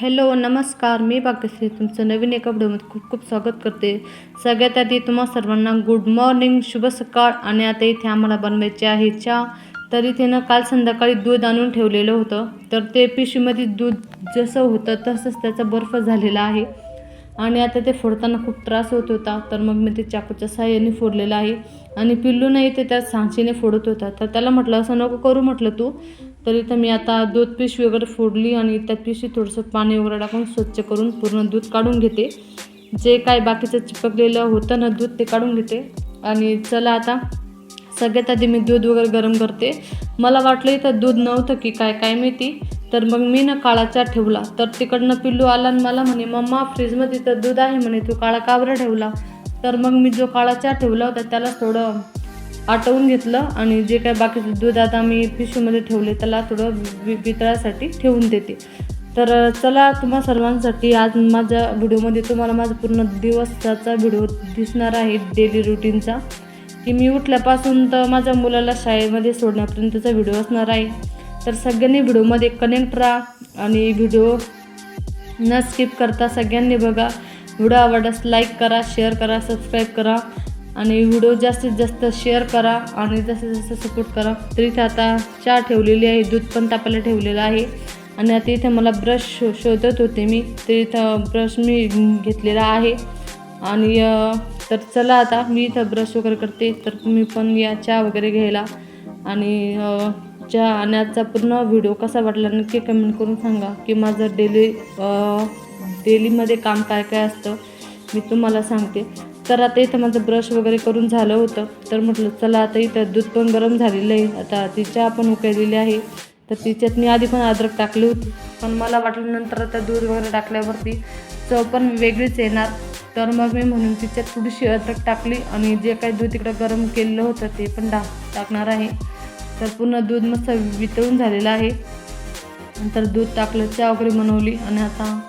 Hello नमस्कार. मी भाग्यश्री तुमचं नवीन एका व्हिडिओमध्ये खूप खूप स्वागत करते. सगळ्यात आधी तुम्हा सर्वांना गुड मॉर्निंग शुभ सकाळ आणि आता इथे आम्हाला बनवायचे आहे चहा. तर इथे ना काल संध्याकाळी दूध आणून ठेवलेलं होतं. तर ते पिशवीमध्ये दूध जसं होतं तसंच त्याचा बर्फ झालेला आहे. आणि आता ते फोडताना खूप त्रास होत होता. तर मग मी ते चाकूच्या साह्याने फोडलेलं आहे. आणि पिल्लू नाही ते त्या सांचीने फोडत होता. तर त्याला म्हटलं असं नको करू म्हटलं तू. तर इथं मी आता दूध पिशवी वगैरे फोडली आणि त्यात पिशवी थोडंसं पाणी वगैरे टाकून स्वच्छ करून पूर्ण दूध काढून घेते. जे काय बाकीचं चिपकलेलं होतं ना दूध ते काढून घेते. आणि चला आता सगळ्यात आधी मी दूध वगैरे गरम करते. मला वाटलं इथं दूध नव्हतं की काय काय माहिती? तर मग मी ना काळा चहा ठेवला. तर तिकडनं पिल्लू आला आणि मला म्हणे मम्मा फ्रीजमध्ये तर दूध आहे म्हणे तू काळा काबरं ठेवला. तर मग मी जो काळा चहा ठेवला होता त्याला थोडं आटवून घेतलं आणि जे काय बाकीचं दूध आता मी पिशवीमध्ये ठेवले त्याला थोडं वि वितळासाठी ठेवून देते. तर चला तुम्हा सर्वांसाठी आज माझ्या व्हिडिओमध्ये तुम्हाला माझा पूर्ण दिवसाचा व्हिडिओ दिसणार आहे डेली रुटीनचा की मी उठल्यापासून तर माझ्या मुलाला शाळेमध्ये सोडण्यापर्यंतचा व्हिडिओ असणार आहे. तर सगळ्यांनी व्हिडिओमध्ये कनेक्ट राहा आणि व्हिडिओ न स्किप करता सगळ्यांनी बघा. व्हिडिओ आवडल्यास लाईक करा शेअर करा सबस्क्राईब करा. आणि व्हिडिओ जास्तीत जास्त शेअर करा आणि जास्तीत जास्त सपोर्ट करा तर इथे आता चहा ठेवलेली आहे दूध पण तापायला ठेवलेलं आहे. आणि आता इथे मला ब्रश शो शोधत होते मी तर इथं ब्रश मी घेतलेला आहे. आणि तर चला आता मी इथं ब्रश वगैरे करते तर तुम्ही पण या चहा वगैरे घ्यायला. आणि चहा आणि आजचा पूर्ण व्हिडिओ कसा वाटला नक्की कमेंट करून सांगा की माझं डेली डेलीमध्ये काम काय काय असतं मी तुम्हाला सांगते. तर आता इथं माझं ब्रश वगैरे करून झालं होतं. तर म्हटलं चला आता इथं दूध पण गरम झालेलं आहे. आता ती चहा पण उकळलेली आहे. तर तिच्यात मी आधी पण अद्रक टाकली होती. पण मला वाटलं नंतर आता दूध वगैरे टाकल्यावरती चव पण वेगळीच येणार. तर मग मी म्हणून तिच्यात थोडीशी अद्रक टाकली आणि जे काही दूध इकडं गरम केलेलं होतं ते पण टाक टाकणार आहे. तर पूर्ण दूध मस्त वितळून झालेलं आहे. नंतर दूध टाकलं चहा वगैरे बनवली आणि आता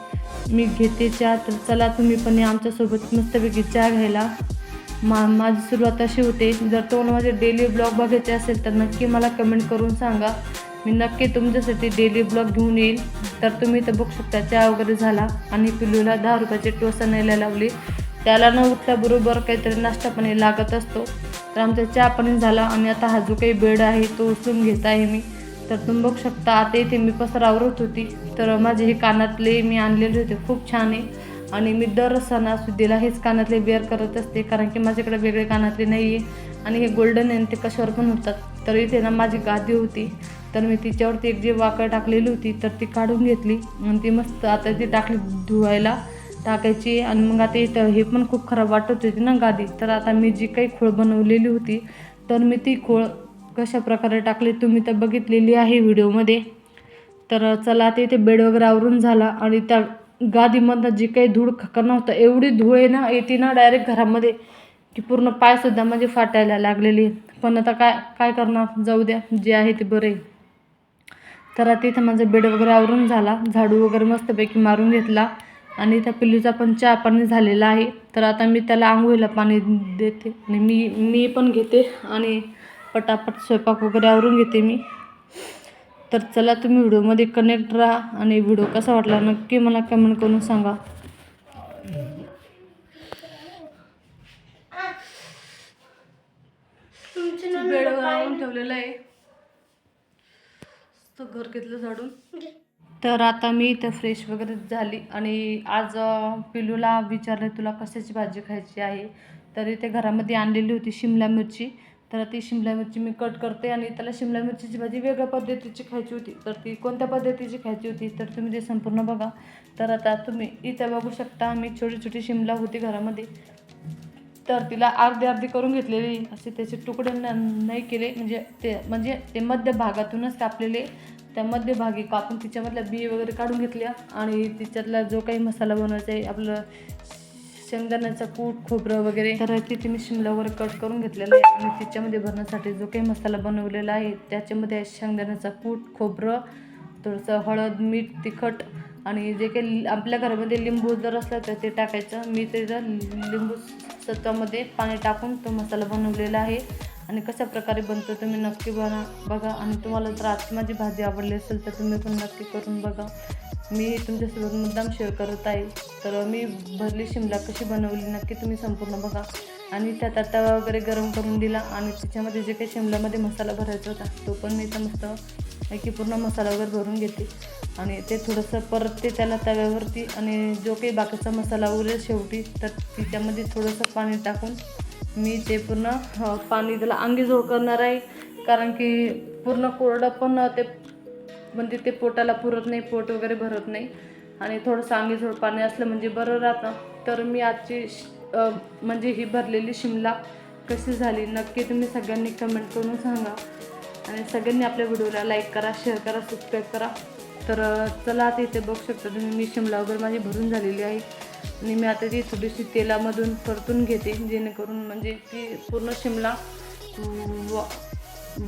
मी घेते चहा तर चला तुम्ही पण आमच्यासोबत मस्तपैकी चहा घ्यायला. मा माझी सुरुवात अशी होते जर तुम्हाला माझे डेली ब्लॉग बघायचे असेल तर नक्की मला कमेंट करून सांगा. मी नक्की तुमच्यासाठी डेली ब्लॉग घेऊन येईल. तर तुम्ही तर बघू शकता चहा वगैरे झाला आणि पिल्लूला दहा रुपयाचे टोसा न्यायला लावली. त्याला न उठल्याबरोबर काहीतरी नाश्ता पाणी लागत असतो. तर आमचा चहा पाणी झाला आणि आता हा जो काही बेड आहे तो उचलून घेत आहे मी. तर तुम्ही बघू शकता आता इथे मी पसर आवरत होती. तर माझे हे कानातले मी आणलेले होते खूप छान आहे. आणि मी दर सणासुदीला हेच कानातले बेअर करत असते कारण की माझ्याकडे वेगळे कानातले नाही आहे आणि हे गोल्डन आहे आणि ते कशावर पण होतात. तर इथे ना माझी गादी होती. तर मी तिच्यावरती एक जी वाकड टाकलेली होती तर ती काढून घेतली. आणि ती मस्त आता ती टाकली धुवायला टाकायची. आणि मग आता इथं हे पण खूप खराब वाटत होती ना गादी. तर आता मी जी काही खोळ बनवलेली होती तर मी ती खोळ कशा प्रकारे टाकली तुम्ही तर बघितलेली आहे व्हिडिओमध्ये. तर चला आता इथे बेड वगैरे आवरून झाला आणि त्या गादीमधनं जी काही धूळ खकर नव्हतं एवढी धूळ आहे ना येते ना डायरेक्ट घरामध्ये की पूर्ण पायसुद्धा म्हणजे फाटायला लागलेली. पण आता काय काय करणार? जाऊ द्या जे आहे ते बरं. आहे तर आता इथं माझं बेड वगैरे आवरून झाला. झाडू वगैरे मस्तपैकी मारून घेतला आणि त्या पिल्लूचा पण चहा पाणी झालेला आहे. तर आता मी त्याला आंघोळीला पाणी देते आणि मी मी पण घेते आणि पटापट स्वयंपाक वगैरे आवरून घेते मी. तर चला तुम्ही व्हिडिओमध्ये कनेक्ट राहा आणि व्हिडिओ कसा वाटला नक्की मला कमेंट करून सांगा. बेड ठेवलेलं आहे. तर घर घेतलं झाडून. तर आता मी इथं फ्रेश वगैरे झाली आणि आज पिलूला विचारलं तुला कशाची भाजी खायची आहे? तर इथे घरामध्ये आणलेली होती शिमला मिरची. तर ती शिमला मिरची मी कट करते आणि त्याला शिमला मिरचीची भाजी वेगळ्या पद्धतीची खायची होती. तर ती कोणत्या पद्धतीची खायची होती तर तुम्ही ते संपूर्ण बघा. तर आता तुम्ही इथं बघू शकता मी छोटी छोटी शिमला होती घरामध्ये. तर तिला अर्धी अर्धी करून घेतलेली. असे त्याचे तुकडे न नाही केले. म्हणजे ते म्हणजे ते मध्य भागातूनच कापलेले. त्या मध्यभागी कापून तिच्यामधल्या बी वगैरे काढून घेतल्या. आणि तिच्यातला जो काही मसाला बनवायचा आहे आपलं शेंगदाण्याचं कूट खोबरं वगैरे. तर तिथे मी शिमलावर कट करून घेतलेलं आहे आणि तिच्यामध्ये भरण्यासाठी जो काही मसाला बनवलेला आहे त्याच्यामध्ये शेंगदाण्याचा कूट खोबरं थोडंसं हळद मीठ तिखट आणि जे काही आपल्या घरामध्ये लिंबू जर असलं तर ते टाकायचं. मी ते जर लिंबू सत्वामध्ये पाणी टाकून तो मसाला बनवलेला आहे आणि कशा प्रकारे बनतो तुम्ही नक्की बना बघा. आणि तुम्हाला जर आजची माझी भाजी आवडली असेल तर तुम्ही पण नक्की करून बघा. मी तुमच्यासोबत मुद्दाम शेअर करत आहे. तर मी भरली शिमला कशी बनवली नक्की तुम्ही संपूर्ण बघा. आणि त्यात तवा वगैरे गरम करून दिला आणि त्याच्यामध्ये जे काही शिमल्यामध्ये मसाला भरायचा होता तो पण मी तर मस्त की पूर्ण मसाला वगैरे भरून घेते. आणि ते थोडंसं परत ते त्याला तव्यावरती आणि जो काही बाकीचा मसाला वगैरे शेवटी तर तिच्यामध्ये थोडंसं पाणी टाकून मी ते पूर्ण पाणी त्याला अंगीजोड करणार आहे. कारण की पूर्ण कोरडं पण ते म्हणजे ते पोटाला पुरत नाही पोट वगैरे भरत नाही. आणि थोडंसं अंगीजोड पाणी असलं म्हणजे बरं राहतं. तर मी आजची म्हणजे ही भरलेली शिमला कशी झाली नक्की तुम्ही सगळ्यांनी कमेंट करून सांगा. आणि सगळ्यांनी आपल्या व्हिडिओला लाईक करा शेअर करा सबस्क्राईब करा. तर चला आता इथे बघू शकता तुम्ही मी शिमला वगैरे माझी भरून झालेली आहे. आणि मी आता ती थोडीशी तेलामधून परतून घेते जेणेकरून म्हणजे ती पूर्ण शिमला वा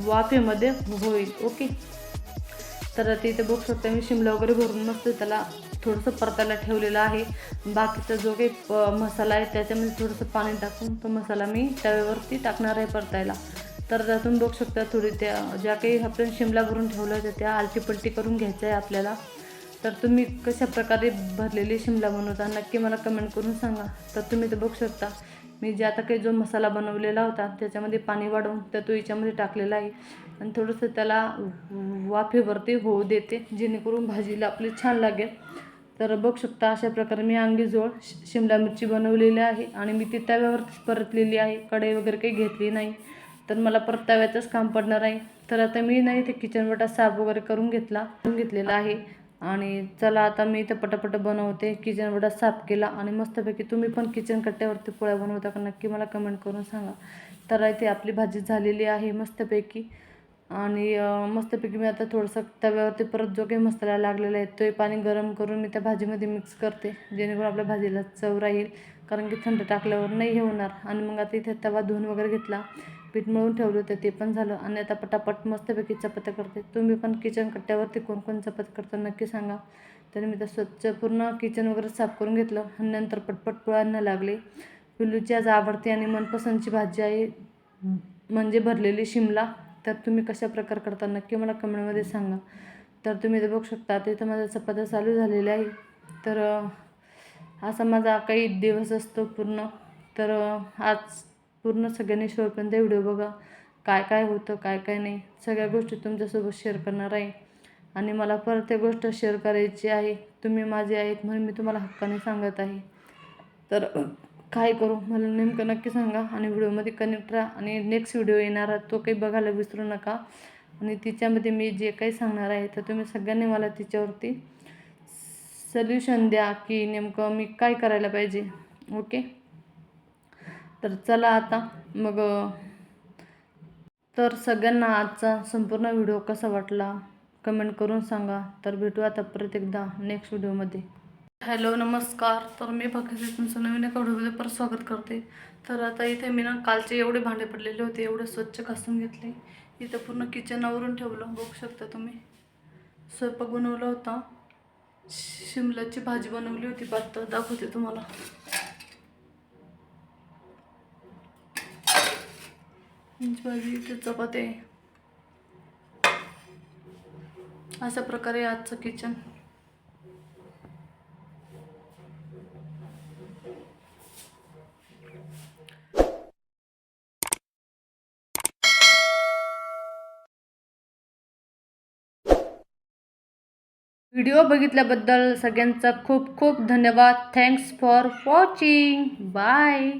वाफेमध्ये होईल. ओके? तर ते इथे बघू शकता मी शिमला वगैरे भरून मस्त त्याला थोडंसं परतायला ठेवलेलं आहे. बाकीचा जो काही मसाला आहे त्याच्यामध्ये थोडंसं पाणी टाकून तो मसाला मी तव्यावरती टाकणार आहे परतायला. तर त्यातून बघू शकता थोडी त्या ज्या काही आपण शिमला भरून ठेवलं होतं त्या आलटीपलटी करून घ्यायचं आहे आपल्याला. तर तुम्ही कशा प्रकारे भरलेली शिमला बनवता नक्की मला कमेंट करून सांगा. तर तुम्ही ते बघू शकता मी जे आता काही जो मसाला बनवलेला होता त्याच्यामध्ये पाणी वाढवून त्या तो याच्यामध्ये टाकलेला आहे. आणि थोडंसं त्याला वाफेवरती होऊ देते जेणेकरून भाजीला आपली छान लागेल. तर बघू शकता अशा प्रकारे मी अंगीजोळ शिमला मिरची बनवलेली आहे आणि मी ती तव्यावरतीच परतलेली आहे. कढई वगैरे काही घेतली नाही तर मला परत तव्याचंच काम पडणार आहे. तर आता मी नाही ते किचनवटा साफ वगैरे करून घेतला करून घेतलेला आहे. आणि चला आता मी इथं पटापट बनवते. किचनवटा साफ केला आणि मस्तपैकी तुम्ही पण किचन कट्ट्यावरती पोळ्या बनवता का नक्की मला कमेंट करून सांगा. तर इथे आपली भाजी झालेली आहे मस्तपैकी. आणि मस्तपैकी मी आता थोडंसं तव्यावरती परत जो काही मसाला लागलेला आहे तोही पाणी गरम करून मी त्या भाजीमध्ये मिक्स करते जेणेकरून आपल्या भाजीला चव राहील. कारण की थंड टाकल्यावर नाही हे होणार. आणि मग आता इथे तवा धुवून वगैरे घेतला. पीठ मळून ठेवलं होतं ते पण झालं. आणि आता पटापट मस्तपैकी चपात्या करते. तुम्ही पण किचन कट्ट्यावरती कोण कोण करतो करता नक्की सांगा. तर मी तर स्वच्छ पूर्ण किचन वगैरे साफ करून घेतलं. आणि नंतर पटपट पोळ्यांना लागले. पिल्लूची आज आवडती आणि मनपसंतची भाजी आहे म्हणजे भरलेली शिमला. तर तुम्ही कशा प्रकार करता नक्की मला कमेंटमध्ये सांगा. तर तुम्ही ते बघू शकता आता इथं माझा चपात्या चालू झालेल्या आहे तर असा माझा काही दिवस असतो पूर्ण. तर आज पूर्ण सगळ्यांनी शेवटपर्यंत व्हिडिओ बघा. काय काय होतं काय काय नाही. सगळ्या गोष्टी तुमच्यासोबत शेअर करणार आहे. आणि मला परत एक गोष्ट शेअर करायची आहे. तुम्ही माझे आहेत म्हणून मी तुम्हाला हक्काने सांगत आहे. तर काय करू? मला नेमकं नक्की सांगा आणि व्हिडिओमध्ये कनेक्ट राहा आणि नेक्स्ट व्हिडिओ येणार तो काही बघायला विसरू नका. आणि तिच्यामध्ये मी जे काही सांगणार आहे तर तुम्ही सगळ्यांनी मला तिच्यावरती सल्युशन द्या की नेमकं मी काय करायला पाहिजे. ओके? तर चला आता मग तर सगळ्यांना आजचा संपूर्ण व्हिडिओ कसा वाटला? कमेंट करून सांगा. तर भेटू आता परत एकदा नेक्स्ट व्हिडिओमध्ये हॅलो नमस्कार. तर मी भगत तुमचं नवीन एका व्हिडिओमध्ये परत स्वागत करते. तर आता इथे मी ना कालचे एवढे भांडे पडलेले होते एवढे स्वच्छ घासून घेतले. इथं पूर्ण किचनावरून ठेवलं बघू शकता तुम्ही. स्वयंपाक बनवला होता. शिमलाची भाजी बनवली होती पातळ दाखवते तुम्हाला. भाजी इथे चपाती आहे. अशा प्रकारे आजचं किचन व्हिडिओ बघितल्याबद्दल सगळ्यांचा खूप खूप धन्यवाद. Thanks for watching bye